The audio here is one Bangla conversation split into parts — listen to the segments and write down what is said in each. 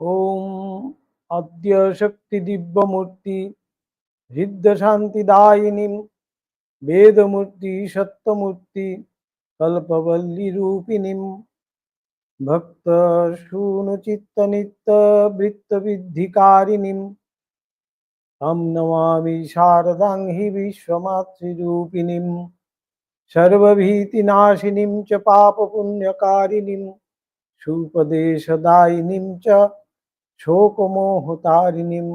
ওম অদ্য শক্তি দিব্যমূর্তি হৃদ্যশান্তিদায়িনী বেদমূর্তি সত্যমূর্তি কল্পবল্লীরূপিণী ভক্ত শূনুচিত্তনিত্যবৃত্তবিদ্ধিকারিণী তম নমামি শারদাং হি বিশ্বমাতৃরূপিণী সর্বভীতিনাশিনীম চ পাপপুণ্যকারিণীম সুপদেশদায়িনীম চ শোকমোহতারিণীম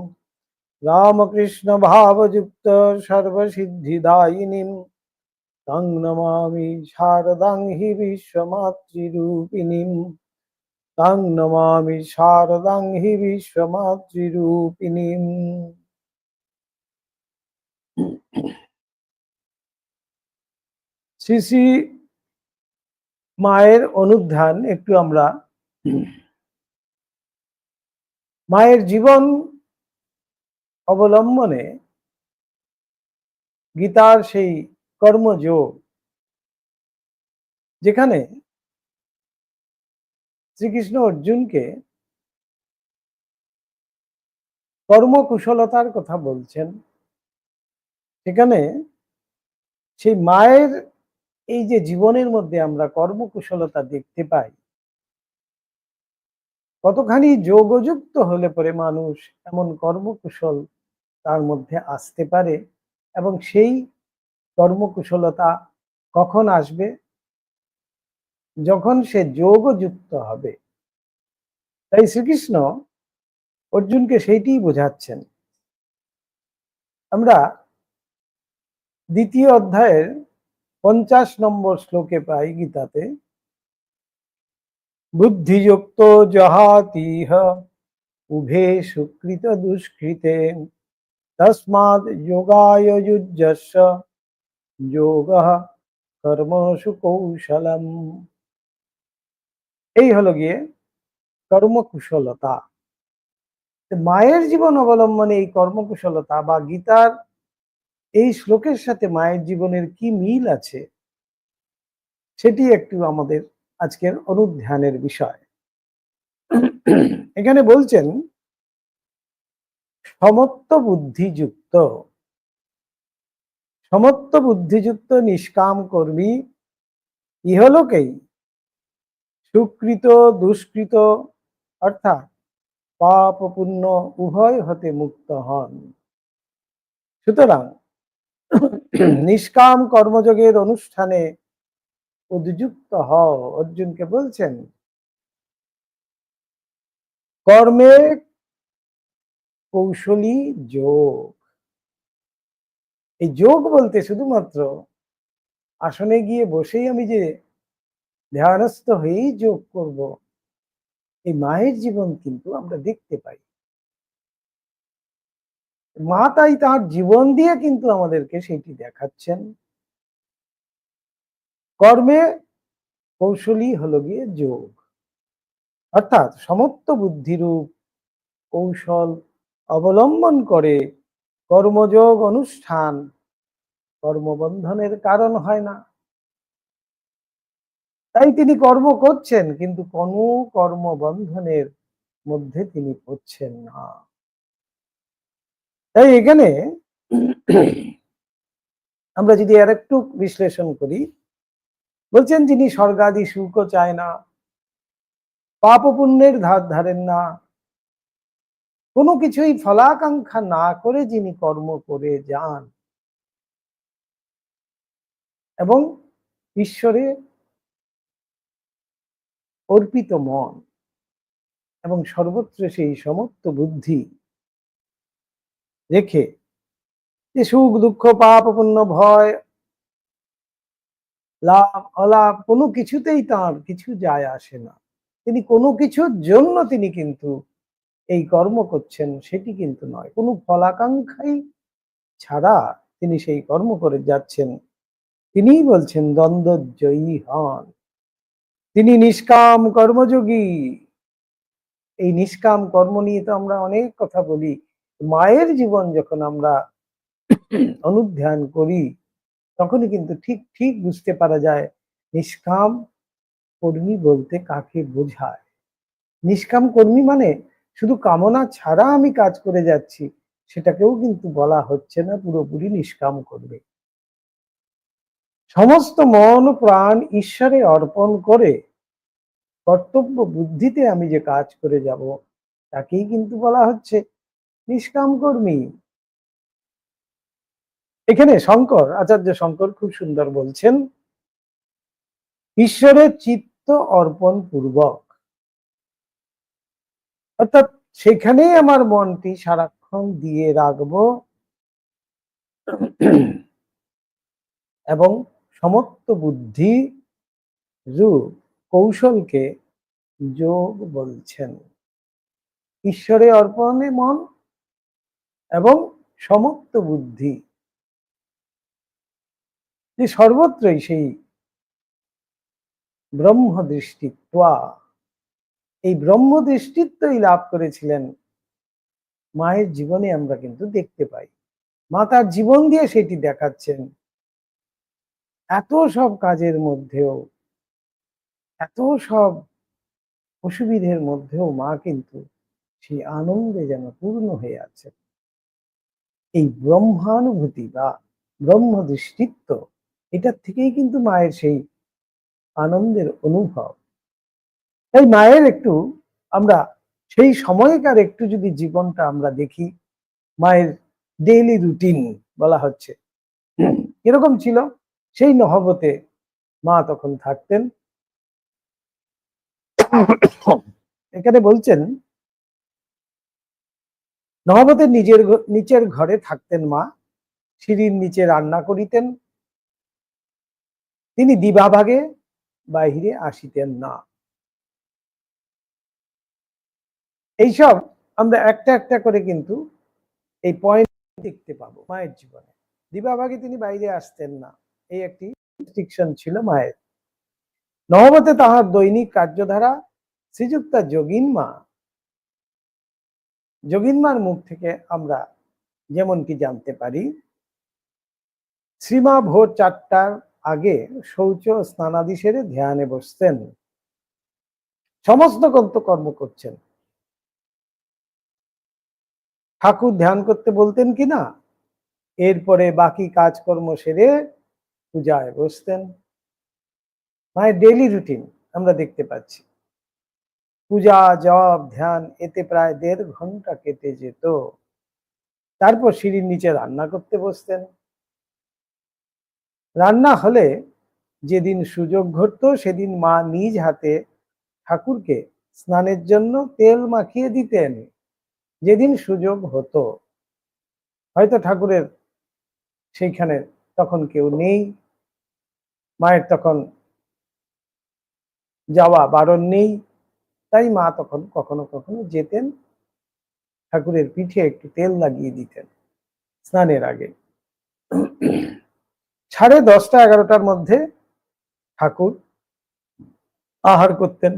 রামকৃষ্ণ ভাবযুক্ত সর্বসিদ্ধিদায়িনীম তং নমামি শারদাং হি বিশ্বমাতৃরূপিণীম তং নমামি শারদাং হি বিশ্বমাতৃরূপিণীম শ্রী শ্রী মায়ের অনুধান একটু আমরা মায়ের জীবন অবলম্বনে গীতার সেই কর্মযোগ, যেখানে শ্রীকৃষ্ণ অর্জুনকে কর্মকুশলতার কথা বলছেন, সেখানে সেই মায়ের এই যে জীবনের মধ্যে আমরা কর্মকুশলতা দেখতে পাই কতখানি যোগযুক্ত হলে পরে মানুষ এমন কর্মকুশল তার মধ্যে আসতে পারে এবং সেই কর্মকুশলতা কখন আসবে? যখন সে যোগযুক্ত হবে। তাই শ্রীকৃষ্ণ অর্জুনকে সেইটি বোঝাচ্ছেন। আমরা দ্বিতীয় অধ্যায়ের পঞ্চাশ নম্বর শ্লোকে পাই গীতাতে বুদ্ধিযুক্ত জহাতিহ উভে সুকৃত দুষ্কৃতে। তসমাদ যোগায় যুজ্যস্য যোগ এই হলো গিয়ে কর্মকুশলতা। মায়ের জীবন অবলম্বনে এই কর্মকুশলতা বা গীতার এই শ্লোকের সাথে মায়ের জীবনের কি মিল আছে, সেটি একটু আমাদের আজকের অনুধ্যানের বিষয়। এখানে বলছেন, সমত্ব বুদ্ধিযুক্ত। সমত্ব বুদ্ধিযুক্ত নিষ্কাম কর্মী ইহলোকেই সুকৃত, দুষ্কৃত, অর্থাৎ পাপ পুণ্য উভয় হতে মুক্ত হন। সুতরাং নিষ্কাম কর্মযোগের অনুষ্ঠানে উদ্যুক্ত হও, অর্জুনকে বলছেন। কর্মে কৌশলী যোগ। এই যোগ বলতে শুধুমাত্র আসনে গিয়ে বসেই আমি যে ধ্যানস্থ হয়েই যোগ করব, এই মায়ের জীবন কিন্তু আমরা দেখতে পাই। মা তাই তার জীবন দিয়ে কিন্তু আমাদেরকে সেটি দেখাচ্ছেন। কর্মে কৌশলী হলো গিয়ে যোগ। অর্থাৎ সমস্ত বুদ্ধিরূপ কৌশল অবলম্বন করে কর্মযোগ অনুষ্ঠান কর্মবন্ধনের কারণ হয় না। তাই তিনি কর্ম করছেন, কিন্তু কোনো কর্মবন্ধনের মধ্যে তিনি পড়ছেন না। তাই এখানে আমরা যদি আর একটু বিশ্লেষণ করি বলছেন যিনি স্বর্গাদি সুখও চায় না পাপ পুণ্যের ধার ধারেন না। কোনো কিছুই ফলাকাঙ্ক্ষা না করে যিনি কর্ম করে যান। এবং ঈশ্বরে অর্পিত মন এবং সর্বত্র সেই সমস্ত বুদ্ধি রেখে যে সুখ, দুঃখ পাপ পুণ্য ভয় লাভ কোনো কিছুতেই তার কিছু যায় আসে না। তিনি কোনো কিছুর জন্য তিনি কিন্তু এই কর্ম করছেন সেটি কিন্তু নয়। কোনো ফলাকাঙ্ক্ষাই ছাড়া তিনি সেই কর্ম করে যাচ্ছেন। তিনিই বলছেন দ্বন্দ্বজয়ী হন। তিনি নিষ্কাম কর্মযোগী। এই নিষ্কাম কর্ম নিয়ে তো আমরা অনেক কথা বলি। মায়ের জীবন যখন আমরা অনুধ্যান করি তখনই কিন্তু ঠিক ঠিক বুঝতে পারা যায়, নিষ্কাম কর্মী বলতে কাকে বোঝায়? নিষ্কাম কর্মী মানে শুধু কামনা ছাড়া আমি কাজ করে যাচ্ছি, সেটাকেও কিন্তু বলা হচ্ছে না, পুরোপুরি নিষ্কাম করবে সমস্ত মন প্রাণ ঈশ্বরে অর্পণ করে কর্তব্য বুদ্ধিতে আমি যে কাজ করে যাব, তাকেই কিন্তু বলা হচ্ছে নিষ্কাম কর্মী। এখানে শঙ্কর, আচার্য শঙ্কর খুব সুন্দর বলছেন ঈশ্বরের চিত্ত অর্পণ পূর্বক অর্থাৎ সেখানেই আমার মনটি সারাক্ষণ দিয়ে রাখব এবং সমস্ত বুদ্ধি রূপ কৌশলকে যোগ বলছেন। ঈশ্বরে অর্পণে মন এবং সমস্ত বুদ্ধি যে সর্বত্রই সেই ব্রহ্ম দৃষ্টিত্বা এই ব্রহ্ম দৃষ্টিত্বই লাভ করেছিলেন। মায়ের জীবনে আমরা কিন্তু দেখতে পাই। মা তার জীবন দিয়ে সেটি দেখাচ্ছেন। এত সব কাজের মধ্যেও, এত সব অসুবিধের মধ্যেও মা কিন্তু সেই আনন্দে যেন পূর্ণ হয়ে আছে এই ব্রহ্মানুভূতি বা ব্রহ্ম দৃষ্টিত্ব এটার থেকেই কিন্তু মায়ের সেই আনন্দের অনুভব। তাই মায়ের একটু আমরা সেই সময়কার একটু যদি জীবনটা আমরা দেখি, মায়ের ডেইলি রুটিন বলা হচ্ছে। এরকম ছিল, সেই নহবতে মা তখন থাকতেন। এখানে বলছেন নহবতের নিজের নিচের ঘরে থাকতেন মা, সিঁড়ির নিচে রান্না করিতেন তিনি দিবাভাগে বাহিরে আসিতেন না। এইসব আমরা একটা একটা করে কিন্তু এই পয়েন্ট দেখতে পাবো মায়ের জীবনে। দিবাভাগে তিনি বাইরে আসতেন না। এই একটি রেস্ট্রিকশন ছিল মায়ের। নহবতে তাহার দৈনিক কার্যধারা শ্রীযুক্তা যোগিন মা। যোগিনমার মুখ থেকে আমরা যেমনটি জানতে পারি, শ্রীমা ভোর চারটার শৌচ স্নানাদি সেরে ধ্যানে বসতেন। সমস্ত কর্ম করছেন। ঠাকুর ধ্যান করতে বলতেন কি না? এরপরে বাকি কাজকর্ম সেরে পূজায় বসতেন। মায়ের ডেলি রুটিন আমরা দেখতে পাচ্ছি। পূজা, জপ, ধ্যান, এতে প্রায় দেড় ঘণ্টা কেটে যেত। তারপর সিঁড়ির নিচে রান্না করতে বসতেন। রান্না হলে যেদিন সুযোগ ঘটতো, সেদিন মা নিজ হাতে ঠাকুরকে স্নানের জন্য তেল মাখিয়ে দিতেন। যেদিন সুযোগ হতো। হয়তো ঠাকুরের সেইখানে তখন কেউ নেই। মায়ের তখন যাওয়া বারণ নেই। তাই মা তখন কখনো কখনো যেতেন, ঠাকুরের পিঠে একটু তেল লাগিয়ে দিতেন স্নানের আগে। সাড়ে দশটা, এগারোটার মধ্যে ঠাকুর আহার করতেন।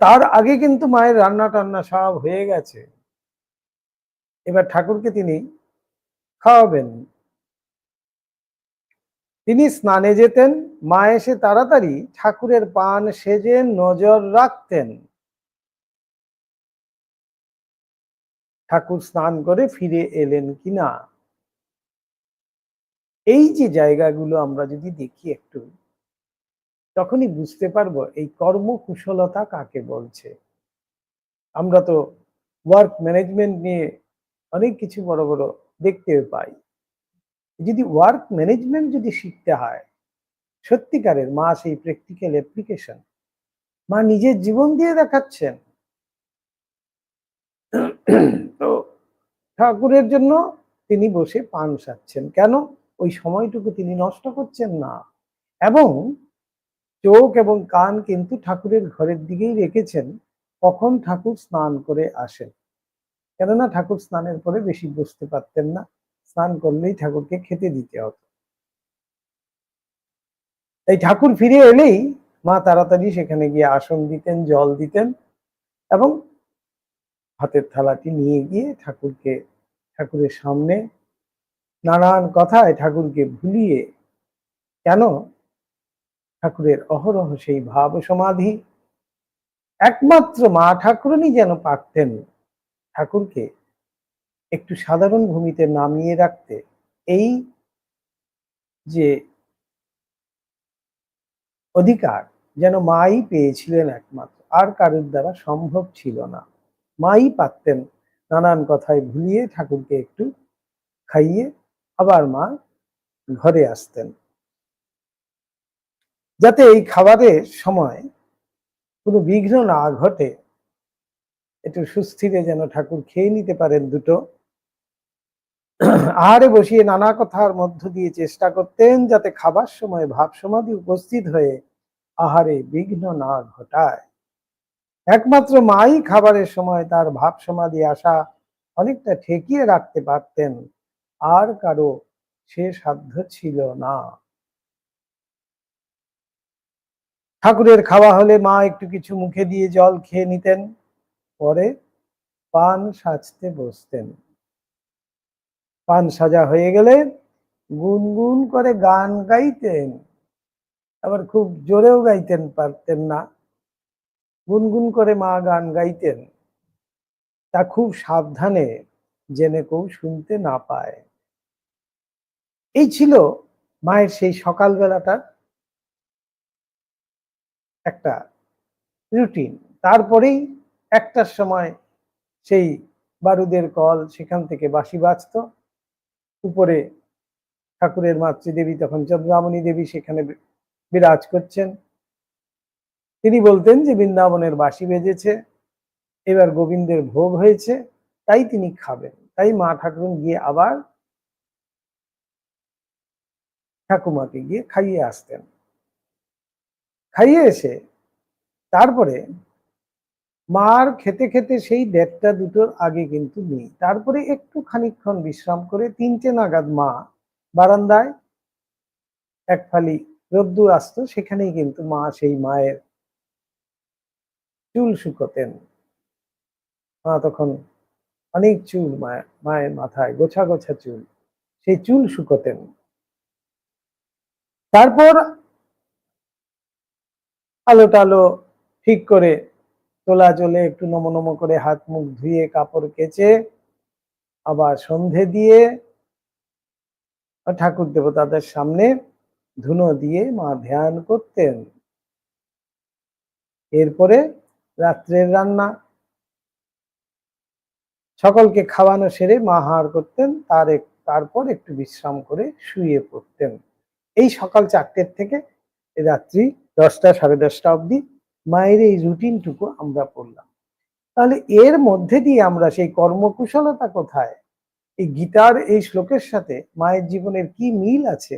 তার আগে কিন্তু মায়ের রান্না টান্না সব হয়ে গেছে। এবার ঠাকুরকে তিনি খাওয়াবেন। তিনি স্নানে যেতেন, মা এসে তাড়াতাড়ি ঠাকুরের পান সেজে নজর রাখতেন। ঠাকুর স্নান করে ফিরে এলেন কিনা? এই যে জায়গাগুলো আমরা যদি দেখি একটু, তখনই বুঝতে পারব এই কর্মকুশলতা কাকে বলছে। আমরা তো ওয়ার্ক ম্যানেজমেন্ট নিয়ে অনেক কিছু বড় বড় দেখতে পাই। যদি ওয়ার্ক ম্যানেজমেন্ট যদি শিখতে হয়, সত্যিকারের মা সেই প্র্যাকটিক্যাল অ্যাপ্লিকেশন মা নিজের জীবন দিয়ে দেখাচ্ছেন। তো ঠাকুরের জন্য তিনি বসে পান সাচ্ছেন কেন? ওই সময়টুকু তিনি নষ্ট করছেন না। এবং চোখ এবং কান কিন্তু ঠাকুরের ঘরের দিকেই রেখেছেন, কখন ঠাকুর স্নান করে আসেন। কেননা ঠাকুর স্নানের পরে বেশি বসতে পারতেন না, স্নান করলেই ঠাকুরকে খেতে দিতে হতো। তাই ঠাকুর ফিরে এলেই মা তাড়াতাড়ি সেখানে গিয়ে আসন দিতেন, জল দিতেন এবং হাতের থালাটি নিয়ে গিয়ে ঠাকুরকে, ঠাকুরের সামনে নানান কথায় ঠাকুরকে ভুলিয়ে কেন ঠাকুরের অহরহ সেই ভাব সমাধি? একমাত্র মা ঠাকুরনই যেন পারতেন ঠাকুরকে একটু সাধারণ ভূমিতে নামিয়ে রাখতে। এই যে অধিকার যেন মাই পেয়েছিলেন একমাত্র, আর কারোর দ্বারা সম্ভব ছিল না। মাই পারতেন নানান কথায় ভুলিয়ে ঠাকুরকে একটু খাইয়ে আবার মা ঘরে আসতেন। যাতে এই খাবারের সময় কোনো বিঘ্ন না ঘটে, একটু সুস্থিরে যেন ঠাকুর খেয়ে নিতে পারেন দুটো। আহারে বসিয়ে নানা কথার মধ্য দিয়ে চেষ্টা করতেন যাতে খাবার সময়, ভাব সমাধি উপস্থিত হয়ে আহারে বিঘ্ন না ঘটায়। একমাত্র মাই খাবারের সময় তার ভাব সমাধি আসা অনেকটা ঠেকিয়ে রাখতে পারতেন। আর কারও সে সাধ্য ছিল না। ঠাকুরের খাওয়া হলে মা একটু কিছু মুখে দিয়ে জল খেয়ে নিতেন, পরে পান সাজতে বসতেন। পান সাজা হয়ে গেলে গুনগুন করে গান গাইতেন, আবার খুব জোরেও গাইতেন পারতেন না। গুনগুন করে মা গান গাইতেন, তা খুব সাবধানে জেনে কেউ শুনতে না পায়। এই ছিল মায়ের সেই সকালবেলাটার একটা রুটিন তারপরেই একটার সময় সেই বারুদের কল সেখান থেকে বাঁশি বাজত। উপরে ঠাকুরের মাতৃদেবী তখন চন্দ্রামণি দেবী সেখানে বিরাজ করছেন। তিনি বলতেন যে বৃন্দাবনের বাঁশি বেজেছে, এবার গোবিন্দের ভোগ হয়েছে, তাই তিনি খাবেন। তাই মা ঠাকুর গিয়ে আবার ঠাকুমাকে গিয়ে খাইয়ে আসতেন। খাইয়ে এসে তারপরে মার খেতে খেতে সেই দেড়টা দুটোর আগে কিন্তু নেই। তারপরে একটু খানিকক্ষণ বিশ্রাম করে তিনটে নাগাদ মা বারান্দায় এক ফালি রোদ্দুর আসতো, সেখানেই কিন্তু মা সেই মায়ের চুল শুকোতেন। মা তখন অনেক চুল মায়ের মায়ের মাথায় গোছা গোছা চুল, সেই চুল শুকোতেন। তারপর আলো টালো ঠিক করে তোলা চলে একটু নমো নমো করে হাত মুখ ধুয়ে কাপড় কেচে আবার সন্ধে দিয়ে ঠাকুর দেবতাদের সামনে ধুনো দিয়ে মা ধ্যান করতেন। এরপরে রাত্রের রান্না। সকলকে খাওয়ানো সেরে মা হার করতেন, তার তারপর একটু বিশ্রাম করে শুয়ে পড়তেন। এই সকাল চারটের থেকে রাত্রি দশটা, সাড়ে দশটা অবধি মায়ের এই রুটিনটুকু আমরা পড়লাম। তাহলে এর মধ্যে দিয়ে আমরা সেই কর্মকুশলতা কোথায়? এই গীতার এই শ্লোকের সাথে মায়ের জীবনের কি মিল আছে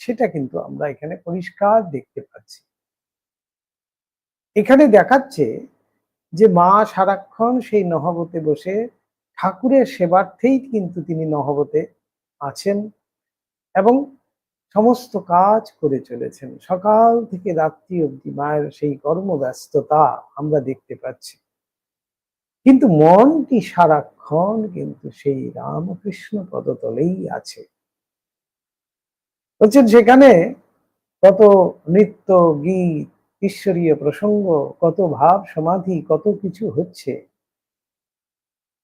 সেটা কিন্তু আমরা এখানে পরিষ্কার দেখতে পাচ্ছি। এখানে দেখাচ্ছে যে মা সারাক্ষণ সেই নহবতে বসে ঠাকুরের সেবার্থেই কিন্তু তিনি নহবতে আছেন এবং সমস্ত কাজ করে চলেছেন। সকাল থেকে রাত্রি অবধি মায়ের সেই কর্মব্যস্ততা আমরা দেখতে পাচ্ছি। কিন্তু মনটি সারাক্ষণ কিন্তু সেই রামকৃষ্ণ পদতলেই আছে। বলছেন, সেখানে কত নৃত্য, গীত, ঈশ্বরীয় প্রসঙ্গ, কত ভাব সমাধি, কত কিছু হচ্ছে?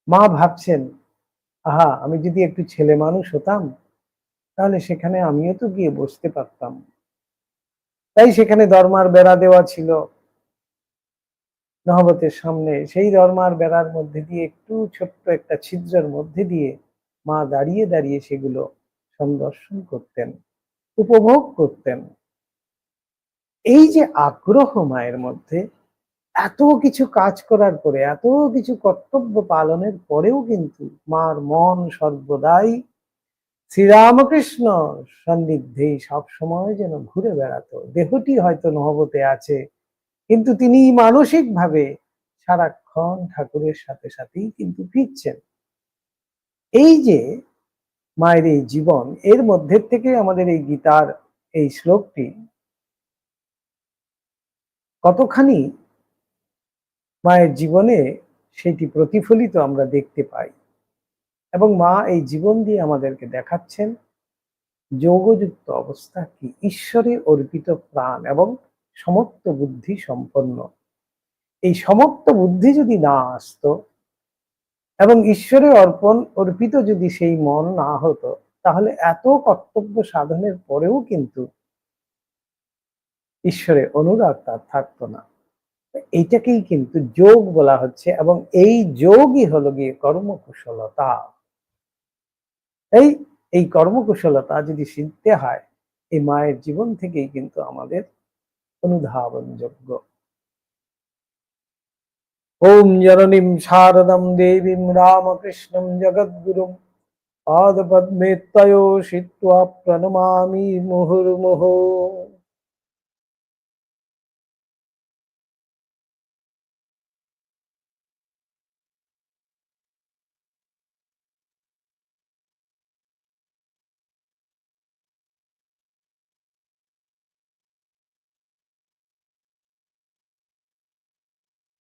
মা ভাবছেন, আহা, আমি যদি একটু ছেলে মানুষ হতাম তাহলে সেখানে আমিও তো গিয়ে বসতে পারতাম। তাই সেখানে দরমার বেড়া দেওয়া ছিল। নহবতের সামনে সেই দরমার বেড়ার মধ্যে দিয়ে একটু ছোট্ট একটা ছিদ্রের মধ্যে দিয়ে মা দাঁড়িয়ে দাঁড়িয়ে সেগুলো সন্দর্শন করতেন, উপভোগ করতেন। এই যে আগ্রহ মায়ের মধ্যে, এত কিছু কাজ করার পরে, এত কিছু কর্তব্য পালনের পরেও কিন্তু মার মন সর্বদাই শ্রীরামকৃষ্ণ সন্নিধেই সবসময় যেন ঘুরে বেড়াতো। দেহটি হয়তো নহবতে আছে, কিন্তু তিনি মানসিকভাবে সারাক্ষণ ঠাকুরের সাথে সাথেই কিন্তু ফিরছেন। এই যে মায়ের এই জীবন, এর মধ্যে থেকে আমাদের এই গীতার এই শ্লোকটি কতখানি মায়ের জীবনে সেটি প্রতিফলিত আমরা দেখতে পাই। এবং মা এই জীবন দিয়ে আমাদেরকে দেখাচ্ছেন যোগযুক্ত অবস্থা কি? ঈশ্বরে অর্পিত প্রাণ এবং সমস্ত বুদ্ধি সম্পন্ন। এই সমস্ত বুদ্ধি যদি না আসতো এবং ঈশ্বরে অর্পণ অর্পিত যদি সেই মন না হতো, তাহলে এত কর্তব্য সাধনের পরেও কিন্তু ঈশ্বরে অনুরাগ তার থাকতো না। এইটাকেই কিন্তু যোগ বলা হচ্ছে এবং এই যোগই হলো গিয়ে কর্মকুশলতা। এই এই কর্মকুশলতা যদি শিখতে হয়, এই মায়ের জীবন থেকেই কিন্তু আমাদের অনুধাবনযোগ্য। ওম জননীম শারদম দেবীম রামকৃষ্ণম জগদ্গুরুম পাদপদ্মে তয়োষিত্বা প্রণমামি মুহুর্মুহুঃ।